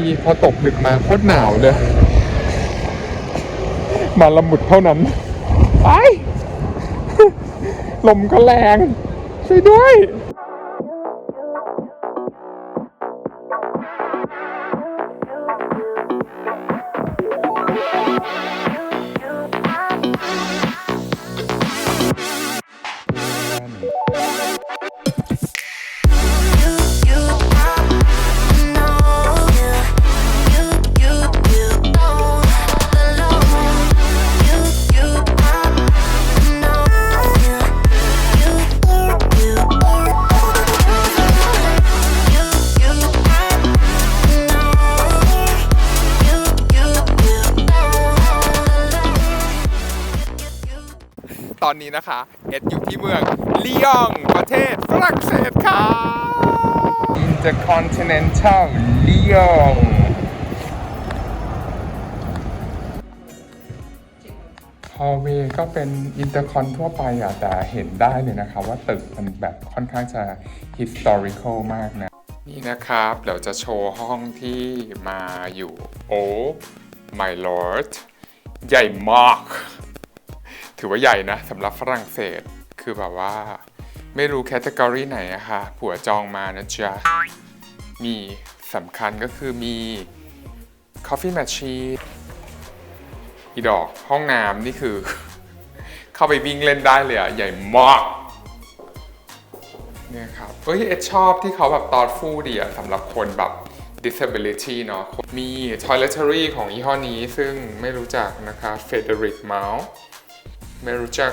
FC พอตกดึกมาโคตรหนาวเลย มาละหมุดเท่านั้นไปลมก็แรงช่วยด้วย อนนี้นะคะ เอ็ดอยู่ที่เมืองลียงประเทศฝรั่งเศสค่ะ Intercontinental ลียงฮอลเวย์ก็เป็นอินเตอร์คอนทั่วไปอะแต่เห็นได้เลยนะคะว่าตึกมันแบบค่อนข้างจะ historical มากนะ นี่นะครับเดี๋ยวจะโชว์ห้องที่มาอยู่ โอ้ my lord ใหญ่มาก ถือว่าใหญ่นะสำหรับฝรั่งเศส คือแบบว่า ไม่รู้แคตตากรีไหนอะค่ะผัวจองมานะจ๊ะ มีสำคัญก็คือมี coffee machine อีดอกห้องน้ำนี่คือ เข้าไปวิ่งเล่นได้เลยอะใหญ่มากเนี่ยครับเฮ้ยเอชอบที่เขาแบบตอดฟูดีอะสำหรับคนแบบ disability เนาะ มี toiletry ของยี่ห้อนี้ซึ่งไม่รู้จักนะคะ Frederic Mouse ไม่รู้จัก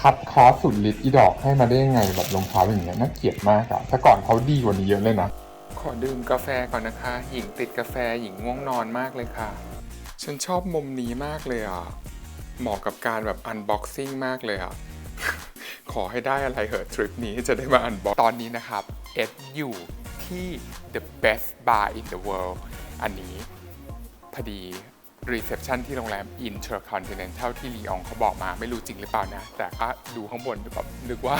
คัดคอสสุดฤทธิ์อีดอกให้มาได้ยังไงแบบรองเท้าอย่างเงี้ยน่าเกลียดมากอะแต่ก่อนเขาดีกว่านี้เยอะเลยนะ ขอดื่มกาแฟก่อนนะคะ หญิงติดกาแฟหญิงง่วงนอนมากเลยค่ะ ฉันชอบมุมนี้มากเลยอะ เหมาะกับการแบบอันบ็อกซิ่งมากเลยอะ ขอให้ได้อะไรเหอะทริปนี้จะได้มาอันบ็อกตอนนี้นะครับเอ็ดอยู่ที่ the best bar in the world อันนี้พอดี รีเซพชันที่โรงแรม Intercontinental ที่ลีอองเขาบอกมาไม่รู้จริงหรือเปล่านะ แต่ก็ดูข้างบนแบบนึกว่า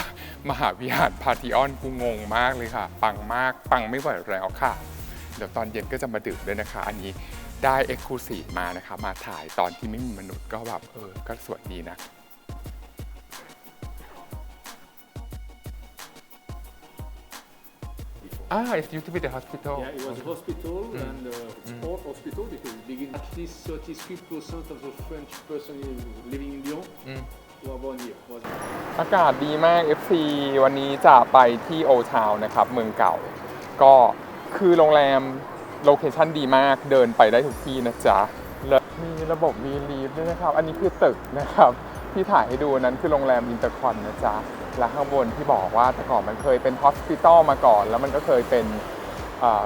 มหาวิหารพาทิออนกูงงมากเลยค่ะ ปังมาก ปังไม่ไหวแล้วค่ะ เดี๋ยวตอนเย็นก็จะมาดื่มด้วยนะคะ อันนี้ได้เอ็กซ์คลูซีฟมานะคะ มาถ่ายตอนที่ไม่มีมนุษย์ก็แบบเออก็สวยดีนะ อ่า it used to be the hospital Yeah, it was a hospital and uh, sport hospital because it begin at least 33% of the French person living in Lyon were born here. Was อากาศดีมาก FC วันนี้จะไปที่โอทาวนะครับ เมืองเก่า ก็คือโรงแรมโลเคชั่นดีมากเดินไปได้ทุกที่นะจ๊ะและมีระบบวีลีฟด้วยนะครับ อันนี้คือตึกนะครับ ที่ถ่ายให้ดูนั้นคือโรงแรมอินเตอร์คอนนะจ๊ะ และข้างบนที่บอกว่าแต่ก่อนมันเคยเป็นฮอสพิทอลมาก่อน แล้วมันก็เคยเป็น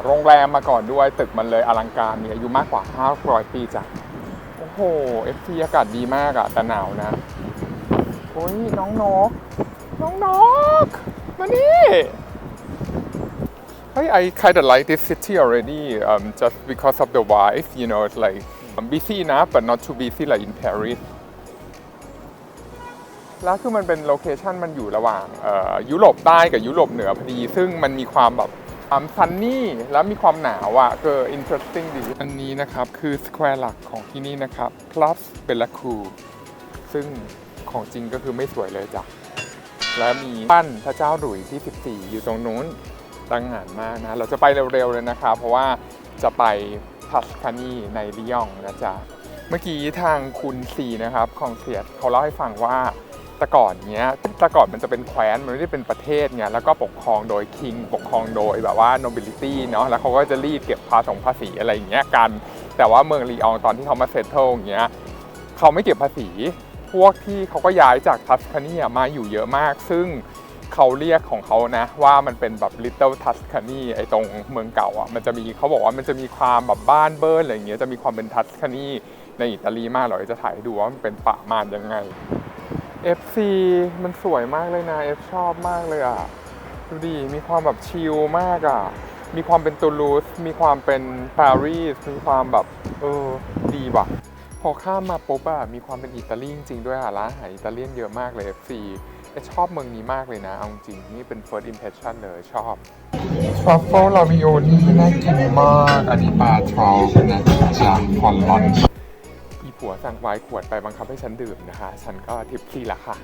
โรงแรมมาก่อนด้วยตึกมันเลยอลังการมีอายุมากกว่า 500 ปีจ้ะ โอ้โห FC อากาศดีมากอะแต่หนาวนะ โอ้ยน้องนก น้องนก มานี่ Hey, I kind of like this city already, um, just because of the wife. You know, it's like um, busy enough, but not too busy like in Paris. แล้วคือมันเป็นโลเคชันมันอยู่ระหว่างยุโรปใต้กับยุโรปเหนือพอดี ซึ่งมันมีความแบบความซันนี่แล้วมีความหนาวอะก็ interesting ดี อันนี้นะครับคือสแควร์หลักของที่นี่นะครับ plus Bella c u ซึ่งของจริงก็คือไม่สวยเลยจ้ะ และมีปั้นพระเจ้าหลุยที่ 14 อยู่ตรงนู้นตั้งงานมากนะ เราจะไปเร็วๆเลยนะครับ เพราะว่าจะไปทัสคานีในลิยองนะจ๊ะ เมื่อกี้ทางคุณซีนะครับของเสียดเขาเล่าให้ฟังว่า แต่ก่อนเนี้ยแต่ก่อนมันจะเป็นแคว้นมันไม่ได้เป็นประเทศไงแล้วก็ปกครองโดยคิงปกครองโดยแบบว่า nobility เนาะแล้วเขาก็จะรีดเก็บภาษีภาษีอะไรอย่างเงี้ยกัน แต่ว่าเมืองลีอองตอนที่เขามาเซตเทิลอย่างเงี้ยเขาไม่เก็บภาษี พวกที่เขาก็ย้ายจากทัสคานีมาอยู่เยอะมาก ซึ่งเขาเรียกของเขานะว่ามันเป็นแบบ little Tuscany ไอ้ตรงเมืองเก่าอะมันจะมีเขาบอกว่ามันจะมีความแบบบ้านเบิร์นอะไรอย่างเงี้ยจะมีความเป็นทัสคานีในอิตาลีมากเราจะถ่ายให้ดูว่ามันเป็นปะมานยังไง FC มันสวยมากเลยนะ F ชอบมากเลยอะ ดูดิ มีความแบบชิลมากอะ มีความเป็นตูลูส มีความเป็นปารีส มีความแบบ เออ ดีว่ะ พอข้ามมาปุ๊บอะมีความเป็นอิตาลีจริงๆด้วยอะ ร้านอาหารอิตาเลียนเยอะมากเลย FC เอชอบเมืองนี้มากเลยนะ เอาจริง นี่เป็น first impression เลยชอบทรัฟเฟิลลาวิโอนี่น่ากินมาก อันนี้ปลาทรอลนะจ๊ะฮอลลอน ผัวสั่งไวน์ขวดไปบังคับให้ฉันดื่มนะคะ ฉันก็ทิปซี่ละค่ะ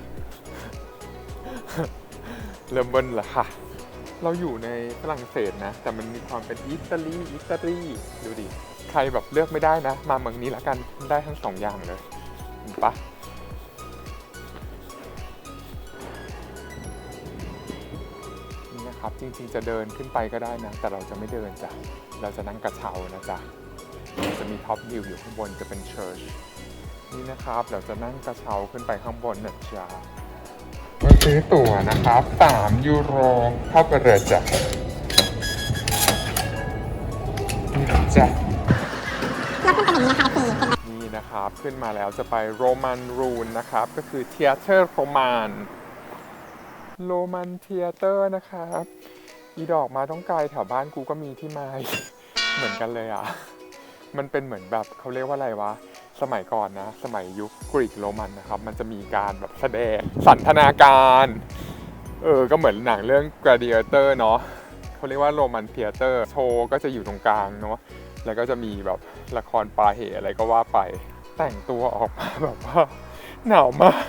เริ่มเบิ้ลละค่ะ เราอยู่ในฝรั่งเศสนะ แต่มันมีความเป็นอิตาลีอิตาลีดูดิ ใครแบบเลือกไม่ได้นะ มาเมืองนี้ละกันได้ทั้งสองอย่างเลยเห็นปะนี่นะครับจริงๆจะเดินขึ้นไปก็ได้นะ แต่เราจะไม่เดินจ้ะเราจะนั่งกระเช้านะจ๊ะ จะมีท็อปวิวอยู่ข้างบนจะเป็นเชิร์ชนี่นะครับเราจะนั่งกระเช้าขึ้นไปข้างบนนะจ๊ะมาซื้อตั๋วนะครับ 3 ยูโรเข้าไปเลยจ้ะนี่นะจ๊ะนี่นะครับขึ้นมาแล้วจะไปโรมันรูนนะครับ ก็คือเทเตอร์โรมันโรมันเทเตอร์นะครับ อีดอกมาต้องไกลแถวบ้านกูก็มีที่ไม้เหมือนกันเลยอะ มันเป็นเหมือนแบบเขาเรียกว่าอะไรวะ สมัยก่อนนะ สมัยยุคกรีกโรมันนะครับ มันจะมีการแบบแสดงสันทนาการเออ ก็เหมือนหนังเรื่อง Gladiator เนาะเขาเรียกว่าโรมันเทเตอร์โชว์ก็จะอยู่ตรงกลางเนาะแล้วก็จะมีแบบละครปลาเหอะไรก็ว่าไปแต่งตัวออกมาแบบว่าหนาวมาก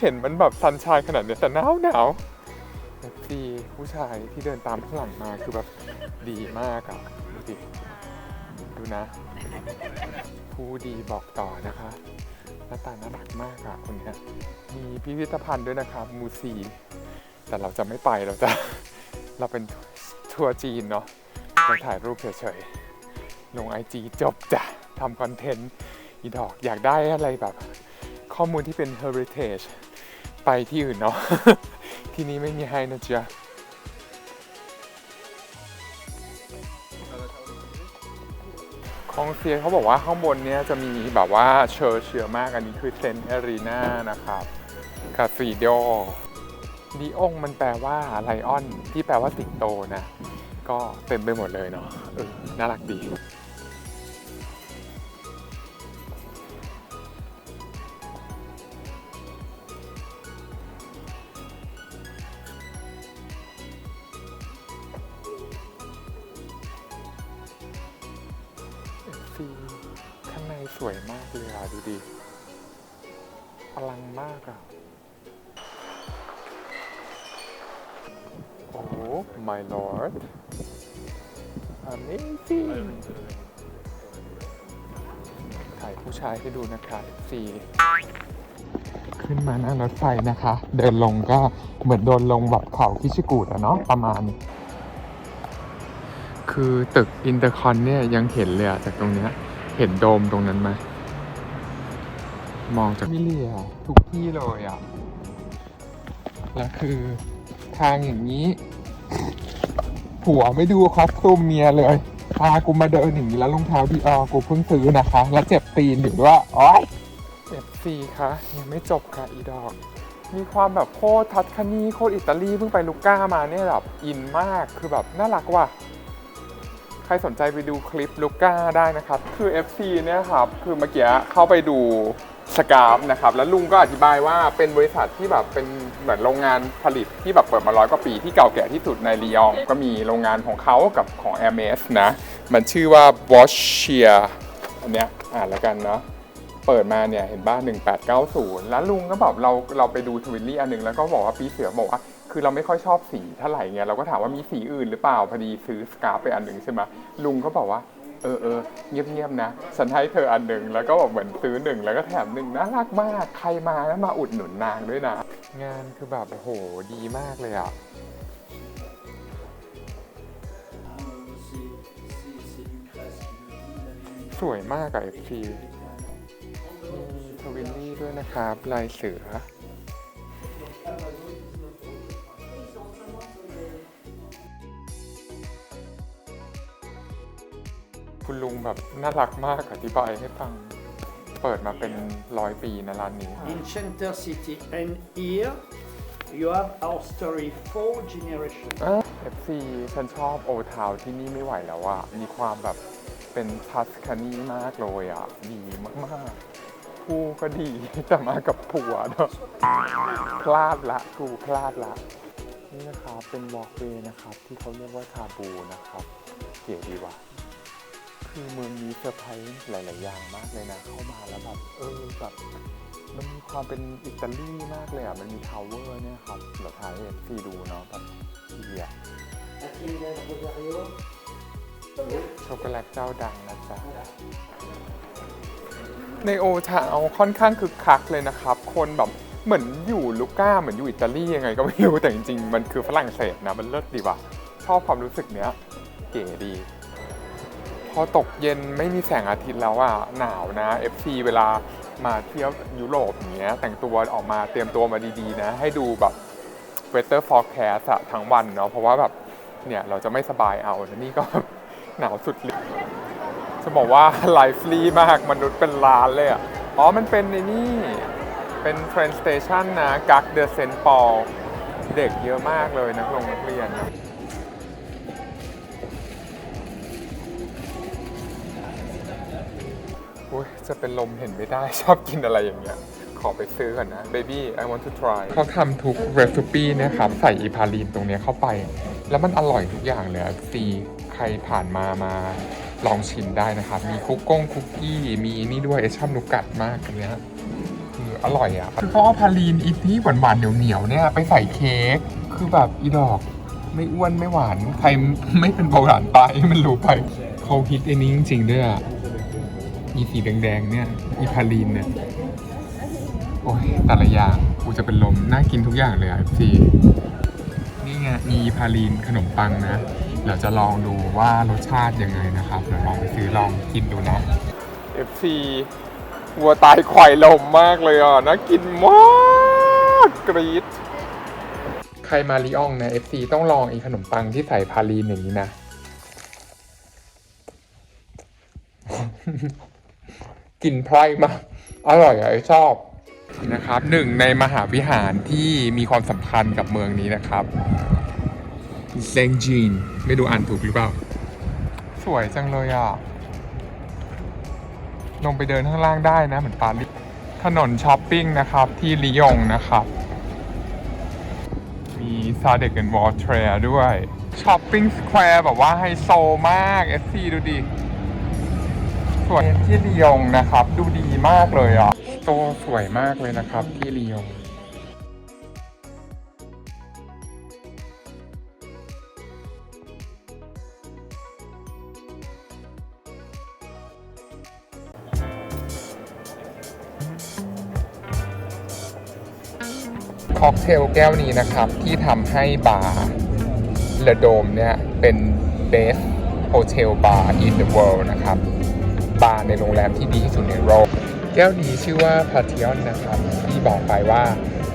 เห็นมันแบบซันชายขนาดเนี้ยแต่หนาวหนาวเอฟซีผู้ชายที่เดินตามข้างหลังมาคือแบบดีมากอะดูดิ ดูนะ ผู้ดีบอกต่อนะคะหน้าตาน่ารักมากอะคนนี้มีพิพิธภัณฑ์ด้วยนะครับมูซี แต่เราจะไม่ไปเราจะเราเป็นทัวร์จีนเนาะเราถ่ายรูปเฉยๆ ลงไอจีจบจ้ะทำคอนเทนต์อีดอกอยากได้อะไรแบบ ข้อมูลที่เป็น heritage ไปที่อื่นเนาะที่นี้ไม่มีให้นะจ๊ะ คองเซียเขาบอกว่าข้างบนเนี้ยจะมีแบบว่าเชิร์ชเยอะมากอันนี้คือเซนแอรีนานะครับคาซีโดดีองมันแปลว่าไลออน ที่แปลว่าสิงโตนะ ก็เต็มไปหมดเลยเนาะน่ารักดี my lord amazing ถ่ายผู้ชายให้ดูนะคะซีขึ้นมาหน้ารถไฟนะคะ เดินลงก็เหมือนโดนลงแบบเขาคิชิกูดอะเนาะประมาณ คือตึกอินเตอร์คอนเนี่ยยังเห็นเลยอะจากตรงเนี้ย เห็นโดมตรงนั้นไหมมองจากมิเลียทุกที่เลยอะแล้วคือทางอย่างนี้ ผัวไม่ดูคอสตูมเมียเลยพากูมาเดินอย่างนี้แล้วรองเท้าดีออกูเพิ่งซื้อนะคะ แล้วเจ็บตีนอยู่ด้วยอ๊ยเจ็บซีคะยังไม่จบค่ะอีดอก มีความแบบโคตรทัสคานีโคตรอิตาลีเพิ่งไปลูก้ามาเนี่ยแบบอินมากคือแบบน่ารักว่ะใครสนใจไปดูคลิปลูก้าได้นะครับ คือ FC เนี่ยครับ คือเมื่อกี้เข้าไปดู สกาฟนะครับแล้วลุงก็อธิบายว่าเป็นบริษัทที่แบบเป็นเหมือนโรงงานผลิตที่แบบเปิดมาร้อยกว่าปีที่เก่าแก่ที่สุดในลียงก็มีโรงงานของเขากับของ Hermes นะ มันชื่อว่า w a s h i a อันเนี้ยอ่านแล้วกันเนาะเปิดมาเนี่ยเห็นบ้าน1890 แล้วลุงก็บอกเราเราไปดูทวินลี่อันหนึ่งแล้วก็บอกว่าปีเสือบอกว่าคือเราไม่ค่อยชอบสีเท่าไหร่เงี้ยเราก็ถามว่ามีสีอื่นหรือเปล่าพอดีซื้อสกาฟไปอันหนึ่งใช่ไหมลุงก็บอกว่า เออเออเงียบๆนะ ฉันให้เธออันหนึ่งแล้วก็บอกเหมือนซื้อหนึ่งแล้วก็แถมหนึ่งน่ารักมากใครมาแล้วมาอุดหนุนนางด้วยนะ งานคือแบบโหดีมากเลยอะสวยมากอะเอฟซีมีทวินลี่ด้วยนะครับ ลายเสือ แบบน่ารักมากอธิบายให้ฟัง เปิดมาเป็นร้อยปีนะร้านนี้ in Center City. And here you have our story, four generations. เอฟซีฉันชอบโอทาวที่นี่ไม่ไหวแล้วอะมีความแบบเป็นทัสคานีมากเลยอะดีมากคู่ก็ดีแต่มากับผัวเนาะพลาดละกูพลาดละ นี่นะครับเป็นวอล์กเวย์นะครับ ที่เขาเรียกว่าคาบูนะครับ เก๋ดีว่ะ คือเมืองนี้เซอร์ไพรส์หลาย ๆ อย่างมากเลยนะ เข้ามาแล้วแบบเออแบบมันมีความเป็นอิตาลีมากเลยอะ มันมีทาวเวอร์เนี่ยครับเดี๋ยวถ่ายให้พี่ดูเนาะแบบเดียช็อกโกแลตเจ้าดังนะจ๊ะในโอชาเอาค่อนข้างคึกคักเลยนะครับ คนแบบเหมือนอยู่ลูก้าเหมือนอยู่อิตาลียังไงก็ไม่รู้แต่จริง ๆ มันคือฝรั่งเศสนะ มันเลิศดีว่ะชอบความรู้สึกเนี้ย เก๋ดี พอตกเย็นไม่มีแสงอาทิตย์แล้วอะหนาวนะ FC เวลามาเที่ยวยุโรปอย่างเงี้ยแต่งตัวออกมาเตรียมตัวมาดีๆนะ ให้ดูแบบ weather forecast อะทั้งวันเนาะเพราะว่าแบบเนี่ยเราจะไม่สบายเอาแต่นี่ก็หนาวสุดฤทธิ์จะบอกว่าไลฟ์ลีมากมนุษย์เป็นล้านเลยอะอ๋อ มันเป็นในนี่เป็น train station นะกักเดอะเซนปอลเด็กเยอะมากเลยนักลงเรียน อุ้ยจะเป็นลมเห็นไม่ได้ชอบกินอะไรอย่างเงี้ย ขอไปซื้อก่อนนะ baby I want to try เขาทำทุกเรซิปีนะครับ ใส่อีพาลีนตรงเนี้ยเข้าไป แล้วมันอร่อยทุกอย่างเลยซีใครผ่านมามาลองชิมได้นะครับ มีคุกก้งคุกกี้ มีนี่ด้วยชอบนุกัดมากอันเนี้ยคืออร่อยอะคือเขาเอาพาลีนอีที่หวานหวานๆเหนียวเหนียวๆเนี่ยไปใส่เค้ก คือแบบอีดอกไม่อ้วนไม่หวาน ใครไม่เป็นเบาหวานตายให้มันรู้ไปเขาฮิตไอ้นี้จริงๆด้วยอะ มีสีแดงๆเนี่ยอีพาลีนเนี่ยโอ้ยแต่ละอย่างกูจะเป็นลมน่ากินทุกอย่างเลยอะซีนี่ไงมีพาลีนขนมปังนะเดี๋ยวจะลองดูว่ารสชาติยังไงนะครับเดี๋ยวลองไปซื้อลองกินดูนะ FC วัวตายควายลมมากเลยอะน่ากินมากกรี๊ดใครมาลีอองนะ FC ต้องลองอีขนมปังที่ใส่พาลีนอย่างนี้นะ กลิ่นไพรมากอร่อยอะไอชอบนะครับหนึ่งในมหาวิหารที่มีความสำคัญกับเมืองนี้นะครับเซงจีนไม่ดูอ่านถูกหรือเปล่า สวยจังเลยอะลงไปเดินข้างล่างได้นะเหมือนปารีสถนนช้อปปิ้งนะครับที่ลียงนะครับ มีซาเด็กกันวอลเทรด้วยช้อปปิ้งสแควร์แบบว่าไฮโซมาก FC ดูดิ ส่วนที่ลียงนะครับ ดูดีมากเลยอะโตสวยมากเลยนะครับที่ลียงค็อกเทลแก้วนี้นะครับ ที่ทำให้บาร์เลโดมเนี่ย เป็น best hotel bar in the world นะครับ บาร์ในโรงแรมที่ดีที่สุดในโลก แก้วนี้ชื่อว่า p a t i o n นนะครับ ที่บอกไปว่า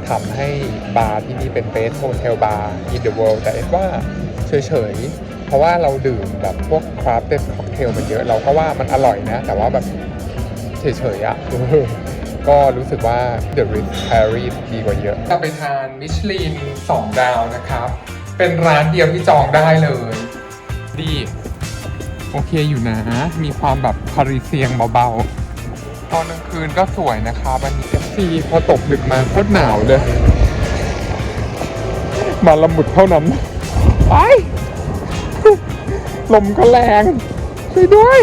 ทำให้บาร์ที่นี่เป็น best hotel bar in the world แต่เอ็ดว่าเฉยๆ เพราะว่าเราดื่มแบบพวก crafted cocktail มันเยอะ เราก็ว่ามันอร่อยนะ แต่ว่าแบบเฉยๆอะก็รู้สึกว่า The Ritz Paris ดีกว่าเยอะถ้าไปทานมิชลิน2ดาวนะครับ เป็นร้านเดียวที่จองได้เลย ดี โอเคอยู่นะ มีความแบบพาริเซียงเบาๆ ตอนกลางคืนก็สวยนะคะวันนี้ FC พอตกดึกมาโคตรหนาวเลย มาละมุดเท่านั้นไปลมก็แรงช่วยด้วย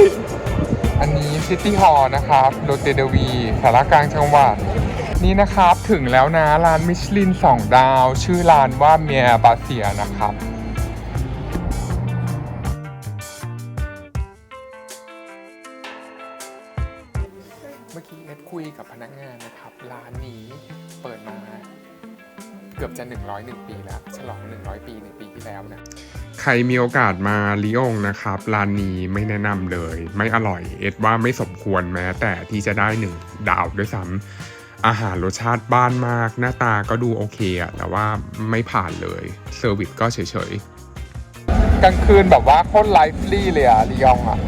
อันนี้ซิตี้ฮอล์นะครับโรเตเดวีสารกลางจังหวัดนี่นะครับถึงแล้วนะ ร้านมิชลิน 2 ดาว ชื่อร้านว่าเมียบาเซียนะครับ เกือบจะ 101 ปีแล้ว ฉลอง 100 ปีในปีที่แล้วนะใครมีโอกาสมาลิองนะครับร้านนี้ไม่แนะนำเลย ไม่อร่อย เอ็ดว่าไม่สมควรแม้ แต่ที่จะได้หนึ่งดาวด้วยซ้ำอาหารรสชาติบ้านมาก หน้าตาก็ดูโอเคอะแต่ว่าไม่ผ่านเลยเซอร์วิสก็เฉยๆ กลางคืนแบบว่าโคตรไลฟ์ลี่เลยอะลียองอะ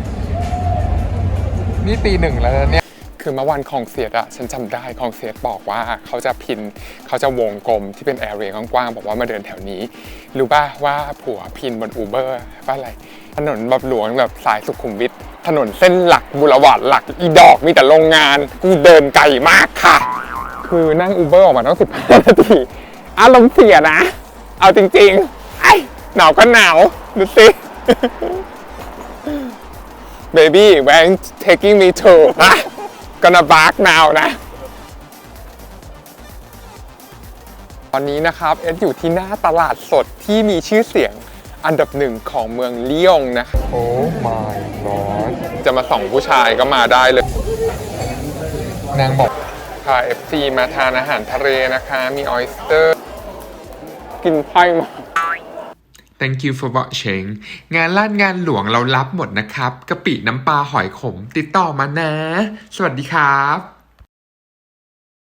นี่ตีหนึ่งแล้วนะเนี่ย คือเมื่อวันคองเสียดอะฉันจำได้คองเสียดบอกว่าเขาจะพินเขาจะวงกลมที่เป็นแอเรียกว้างๆบอกว่ามาเดินแถวนี้รู้ป่ะว่าผัวพินบนอูเบอร์ว่าอะไรถนนแบบหลวงแบบสายสุขุมวิทถนนเส้นหลักบุรวาดหลักอีดอกมีแต่โรงงานกูเดินไกลมากค่ะ คือนั่งอูเบอร์ออกมาตั้ง15นาทีอารมณ์เสียนะ เอาจริงๆไอ้หนาวก็หนาวดูสิ baby where you taking me to ฮะ gonna bark now นะ ตอนนี้นะครับ เอสอยู่ที่หน้าตลาดสดที่มีชื่อเสียงอันดับหนึ่งของเมืองเลี่ยงนะ โอ้ my god จะมาส่องผู้ชายก็มาได้เลย นางบอกพา FC มาทานอาหารทะเลนะคะ มีออยสเตอร์ กินไพ่มา Thank you for watching งานลาดงานหลวงเรารับหมดนะครับกะปิน้ำปลาหอยขม ติดต่อมานะ สวัสดีครับ